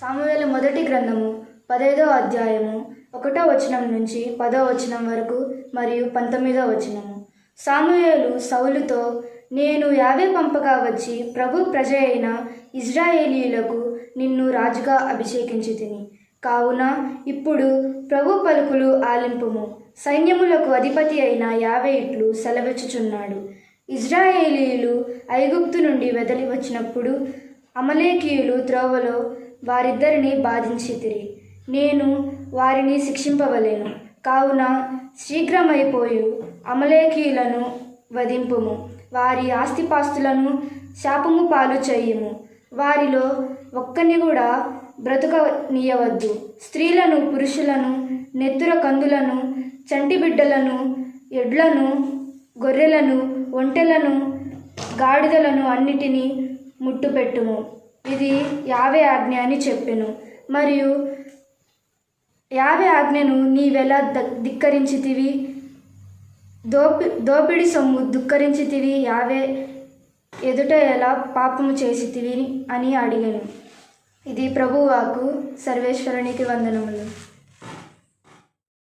సామువేల మొదటి గ్రంథము పదైదో అధ్యాయము ఒకటో వచనం నుంచి పదో వచనం వరకు మరియు పంతొమ్మిదో వచనము. సామువేలు సౌలుతో నేను యావే పంపగా వచ్చి ప్రభు ప్రజ అయిన ఇజ్రాయేలీలకు నిన్ను రాజుగా అభిషేకించి తిని కావున ఇప్పుడు ప్రభు పలుకులు ఆలింపుము. సైన్యములకు అధిపతి అయిన యావే ఇట్లు సెలవిచ్చుచున్నాడు. ఇజ్రాయేలీలు ఐగుప్తు నుండి వెదలి వచ్చినప్పుడు అమలేకీయులు త్రోవలో వారిద్దరిని బాధించితిరి. నేను వారిని శిక్షింపవలేను. కావున శీఘ్రమైపోయి. అమలేకీయులను వధింపుము. వారి ఆస్తిపాస్తులను శాపము పాలు చేయుము. వారిలో ఒక్కని కూడా బ్రతుకనీయవద్దు. స్త్రీలను పురుషులను నెత్తుర కందులను చంటి బిడ్డలను ఎడ్లను గొర్రెలను ఒంటెలను గాడిదలను అన్నిటినీ ముట్టుపెట్టుము. ఇది యావే ఆజ్ఞ అని చెప్పెను. మరియు యావే ఆజ్ఞను నీవెలా ద- ధిక్కరించితివి? దోపి దోపిడి సొమ్ము దుఃఖరించితివి? యావే ఎదుట ఎలా పాపము చేసితివి అని అడిగాను. ఇది ప్రభువాకు సర్వేశ్వరునికి వందనములు.